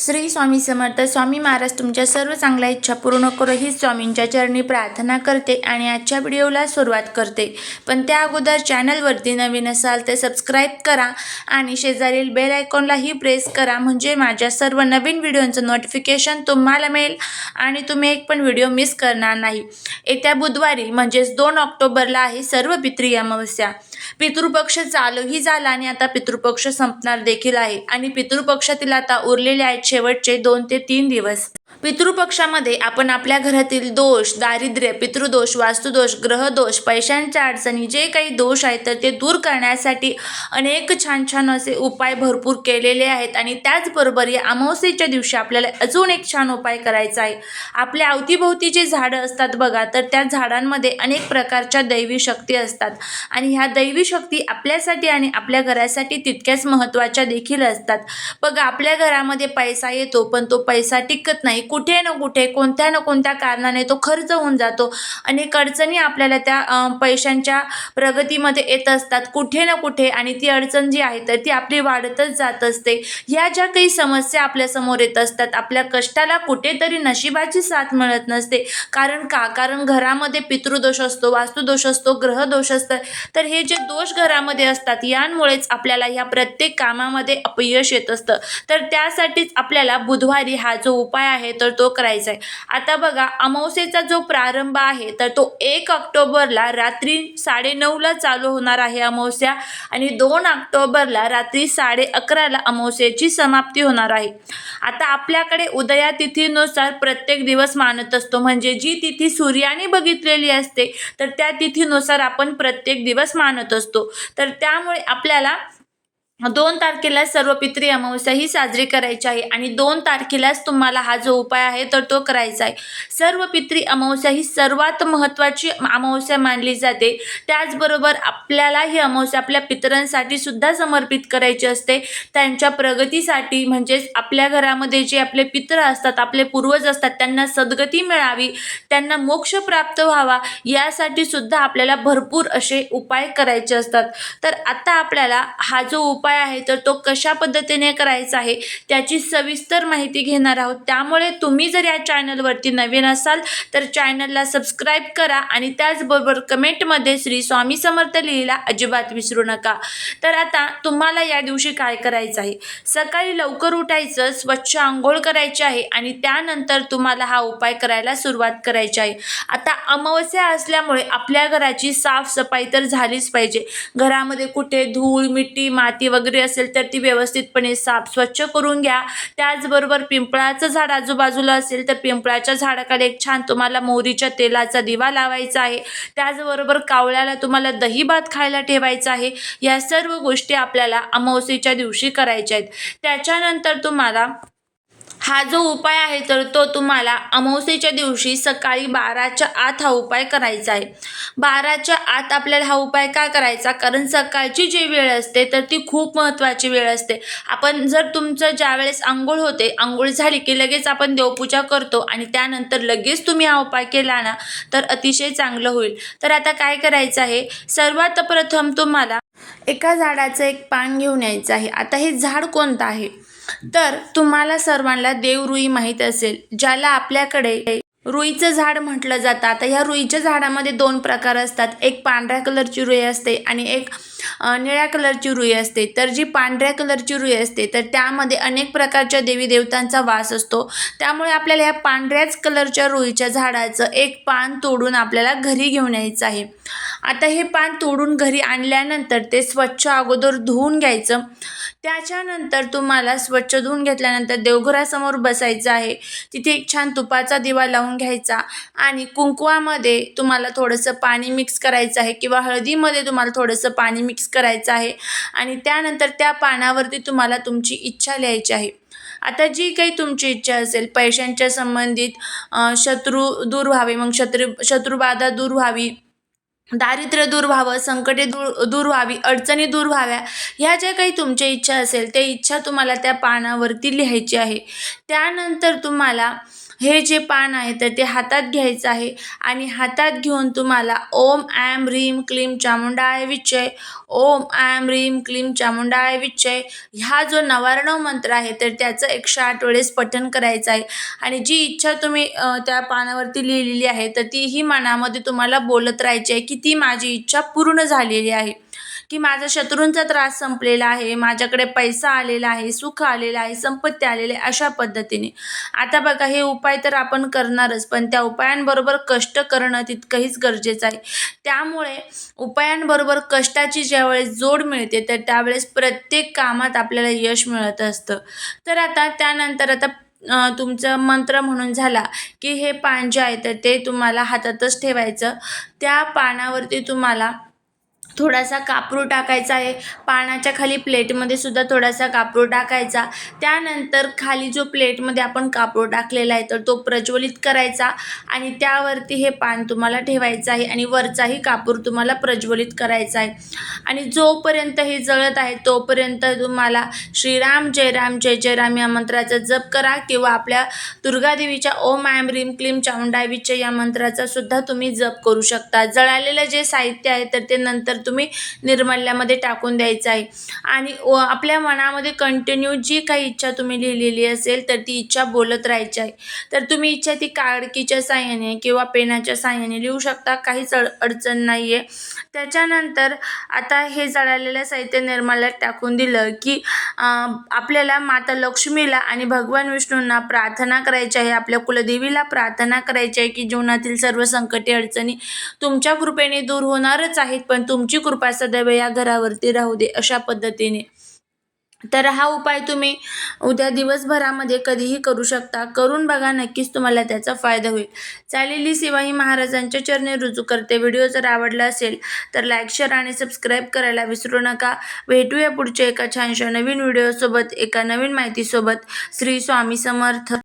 श्री स्वामी समर्थ स्वामी महाराज तुमच्या सर्व चांगल्या इच्छा पूर्ण करो. ही स्वामींच्या चरणी प्रार्थना करते आणि आजच्या व्हिडिओला सुरुवात करते. पण त्या अगोदर चॅनलवरती नवीन असाल तर सबस्क्राईब करा आणि शेजारील बेल आयकॉनलाही प्रेस करा. म्हणजे माझ्या सर्व नवीन व्हिडिओंचं नोटिफिकेशन तुम्हाला मिळेल आणि तुम्ही एक पण व्हिडिओ मिस करणार नाही. येत्या बुधवारी म्हणजेच दोन ऑक्टोबरला आहे सर्व पितृ अमावस्या. पितृपक्ष चालूही झाला आणि आता पितृपक्ष संपणार देखील आहे. आणि पितृपक्षातील आता उरलेले आहेत शेवटचे दोन ते तीन दिवस. पितृपक्षामध्ये आपण आपल्या घरातील दोष दारिद्र्य पितृदोष वास्तुदोष ग्रहदोष पैशांच्या अडचणी जे काही दोष आहेत तर ते दूर करण्यासाठी अनेक छान छान असे उपाय भरपूर केलेले आहेत आणि त्याचबरोबर या अमावस्येच्या दिवशी आपल्याला अजून एक छान उपाय करायचा आहे. आपल्या अवतीभोवती जे झाडं असतात बघा तर त्या झाडांमध्ये अनेक प्रकारच्या दैवी शक्ती असतात आणि ह्या दैवी शक्ती आपल्यासाठी आणि आपल्या घरासाठी तितक्याच महत्त्वाच्या देखील असतात. बघा आपल्या घरामध्ये पैसा पैसा येतो पण तो पैसा टिकत नाही. कुठे ना कुठे कोणत्या ना कोणत्या कारणाने तो खर्च होऊन जातो. अनेक अडचणी आपल्याला त्या पैशांच्या प्रगतीमध्ये येत असतात कुठे ना कुठे. आणि ती अडचण जी आहे तर ती आपली वाढतच जात असते. ह्या ज्या काही समस्या आपल्यासमोर येत असतात आपल्या कष्टाला कुठेतरी नशिबाची साथ मिळत नसते. कारण का? कारण घरामध्ये पितृदोष असतो वास्तुदोष असतो ग्रहदोष असतं तर हे जे दोष घरामध्ये असतात यांमुळेच आपल्याला ह्या प्रत्येक कामामध्ये अपयश येत असतं. तर त्यासाठीच आपल्याला बुधवारी हा जो उपाय आहे तर तो करायचा आहे आता बघा अमावस्येचा जो प्रारंभ आहे तर तो एक ऑक्टोबरला रात्री साडेनऊला चालू होणार आहे अमावस्या आणि दोन ऑक्टोबरला रात्री साडे अकराला अमावस्याची समाप्ती होणार आहे. आता आपल्याकडे उदया तिथीनुसार प्रत्येक दिवस मानत असतो. म्हणजे जी तिथी सूर्याने बघितलेली असते तर त्या तिथीनुसार आपण प्रत्येक दिवस मानत असतो. तर त्यामुळे आपल्याला दोन तारखेला सर्व पितृ अमावस्या ही साजरी करायची आहे आणि दोन तारखेलाच तुम्हाला हा जो उपाय आहे तर तो करायचा आहे. सर्व पितृ अमावस्या ही सर्वात महत्त्वाची अमावस्या मानली जाते. त्याचबरोबर आपल्याला ही अमावस्या आपल्या पितरांसाठी सुद्धा समर्पित करायची असते. त्यांच्या प्रगतीसाठी म्हणजेच आपल्या घरामध्ये जे आपले पित्र असतात आपले पूर्वज असतात त्यांना सद्गती मिळावी त्यांना मोक्ष प्राप्त व्हावा यासाठी सुद्धा आपल्याला भरपूर असे उपाय करायचे असतात. तर आता आपल्याला हा जो उपाय उपाय आहे तर तो कशा पद्धतीने करायचा आहे त्याची सविस्तर माहिती घेणार आहोत. त्यामुळे तुम्ही जर या चॅनलवरती नवीन असाल तर चॅनलला सबस्क्राईब करा आणि त्याचबरोबर कमेंटमध्ये श्री स्वामी समर्थ लिहिला अजिबात विसरू नका. तर आता तुम्हाला या दिवशी काय करायचं आहे? सकाळी लवकर उठायचं स्वच्छ आंघोळ करायची आहे आणि त्यानंतर तुम्हाला हा उपाय करायला सुरुवात करायची आहे. आता अमावस्या असल्यामुळे आपल्या घराची साफसफाई तर झालीच पाहिजे. घरामध्ये कुठे धूळ मिट्टी माती वगैरे वगैरे असेल तर ती व्यवस्थितपणे साफ स्वच्छ करून घ्या. त्याचबरोबर पिंपळाचं झाड आजूबाजूला असेल तर पिंपळाच्या झाडाकडे एक छान तुम्हाला मोहरीच्या तेलाचा दिवा लावायचा आहे. त्याचबरोबर कावळ्याला तुम्हाला दही भात खायला ठेवायचा आहे. या सर्व गोष्टी आपल्याला अमावस्येच्या दिवशी करायच्या आहेत. त्याच्यानंतर तुम्हाला हा जो उपाय आहे तर तो तुम्हाला अमावस्येच्या दिवशी सकाळी बाराच्या आत हा उपाय करायचा आहे. बाराच्या आत आपल्याला हा उपाय का करायचा? कारण सकाळची जी वेळ असते तर ती खूप महत्त्वाची वेळ असते. आपण जर तुमचं ज्यावेळेस आंघोळ होते आंघोळ झाली की लगेच आपण देवपूजा करतो आणि त्यानंतर लगेच तुम्ही हा उपाय केला ना तर अतिशय चांगलं होईल. तर आता काय करायचं आहे? सर्वात प्रथम तुम्हाला एका झाडाचं एक पान घेऊन यायचं आहे. आता हे झाड कोणतं आहे? तर तुम्हाला सर्वांना देवरुई माहीत असेल ज्याला आपल्याकडे रुईचं झाड म्हटलं जातं. आता ह्या रुईच्या झाडामध्ये दोन प्रकार असतात. एक पांढऱ्या कलरची रुई असते आणि एक निळ्या कलरची रुई असते. तर जी पांढऱ्या कलरची रुई असते तर त्यामध्ये अनेक प्रकारच्या देवी देवतांचा वास असतो. त्यामुळे आपल्याला ह्या पांढऱ्याच कलरच्या रुईच्या झाडाचं एक पान तोडून आपल्याला घरी घेऊन यायचं आहे. आता हे पान तोडून घरी आणल्यानंतर ते स्वच्छ अगोदर धुवून घ्यायचं. त्याच्यानंतर तुम्हाला स्वच्छ धुवून घेतल्यानंतर देवघरासमोर बसायचं आहे. तिथे एक छान तुपाचा दिवा लावून घ्यायचा आणि कुंकवामध्ये तुम्हाला थोडंसं पाणी मिक्स करायचं आहे किंवा हळदीमध्ये तुम्हाला थोडंसं पाणी मिक्स करायचं आहे आणि त्यानंतर त्या पानावरती तुम्हाला तुमची इच्छा लिहायची आहे. आता जी काही तुमची इच्छा असेल पैशांच्या संबंधित शत्रू दूर व्हावे मग शत्रू शत्रुबाधा दूर व्हावी दारिद्र्य दूर व्हावं संकटे दूर दूर व्हावी अडचणी दूर व्हाव्या ह्या ज्या काही तुमच्या इच्छा असेल त्या इच्छा तुम्हाला त्या पानावरती लिहायची आहे. त्यानंतर तुम्हाला हे जे पान आहे तर ते हातात घ्यायचं आहे. आणि हातात घेऊन तुम्हाला ओम ॲम रीम क्लीम चामुंडाय विचय ओम ॲम रीम क्लीम चामुंडाय विचय ह्या जो नवारणव मंत्र आहे तर त्याचं एकशे आठ वेळेस पठण करायचं आहे. आणि जी इच्छा तुम्ही त्या पानावरती लिहिलेली आहे तर तीही मनामध्ये तुम्हाला बोलत राहायची आहे की ती माझी इच्छा पूर्ण झालेली आहे. की माझा शत्रूंचा त्रास संपलेला आहे माझ्याकडे पैसा आलेला आहे सुख आलेलं आहे संपत्ती आलेली आहे अशा पद्धतीने. आता बघा हे उपाय तर आपण करणारच पण त्या उपायांबरोबर कष्ट करणं तितकंहीच गरजेचं आहे. त्यामुळे उपायांबरोबर कष्टाची ज्यावेळेस जोड मिळते तर त्यावेळेस प्रत्येक कामात आपल्याला यश मिळत असतं. तर आता त्यानंतर आता तुमचं मंत्र म्हणून झाला की हे पान जे आहे तर ते तुम्हाला हातातच ठेवायचं. त्या पानावरती तुम्हाला थोडासा कापूर टाकायचा आहे. पानाच्या खाली प्लेटमध्ये सुद्धा थोडासा कापूर टाकायचा. त्यानंतर खाली जो प्लेटमध्ये आपण कापूर टाकलेला आहे तर तो प्रज्वलित करायचा आणि त्यावरती हे पान तुम्हाला ठेवायचं आहे आणि वरचाही कापूर तुम्हाला प्रज्वलित करायचा आहे. आणि जोपर्यंत हे जळत आहे तोपर्यंत तुम्हाला श्रीराम जय राम जय जय राम या मंत्राचा जप करा किंवा आपल्या दुर्गादेवीच्या ओम आयम रीम क्लीम चामुंडाय विचय या मंत्राचा सुद्धा तुम्ही जप करू शकता. जळालेलं जे साहित्य आहे तर ते नंतर तुम्ही निर्मल्यामध्ये टाकून द्यायचं आहे. आणि व आपल्या मनामध्ये कंटिन्यू जी काही इच्छा तुम्ही लिहिलेली असेल तर ती इच्छा बोलत राहायची आहे. तर तुम्ही इच्छा ती काळकीच्या साह्याने किंवा पेनाच्या साह्याने लिहू शकता काहीच अड अडचण नाही आहे त्याच्यानंतर आता हे जळालेलं साहित्य निर्मल्यात टाकून दिलं की आपल्याला माता लक्ष्मीला आणि भगवान विष्णूंना प्रार्थना करायची आहे आपल्या कुलदेवीला प्रार्थना करायची आहे की जीवनातील सर्व संकटे अडचणी तुमच्या कृपेने दूर होणारच आहेत पण तुमची कृपा सदैव या घरावरती राहू दे अशा पद्धतीने. तर हा उपाय तुम्ही उद्या दिवसभरामध्ये कधीही करू शकता. करून बघा नक्कीच तुम्हाला त्याचा फायदा होईल. चालेली सेवा ही महाराजांच्या चरणी रुजू करते. व्हिडिओ जर आवडला असेल तर लाईक शेअर आणि सबस्क्राईब करायला विसरू नका. भेटूया पुढच्या एका छानशा नवीन व्हिडिओसोबत एका नवीन माहितीसोबत. श्री स्वामी समर्थ.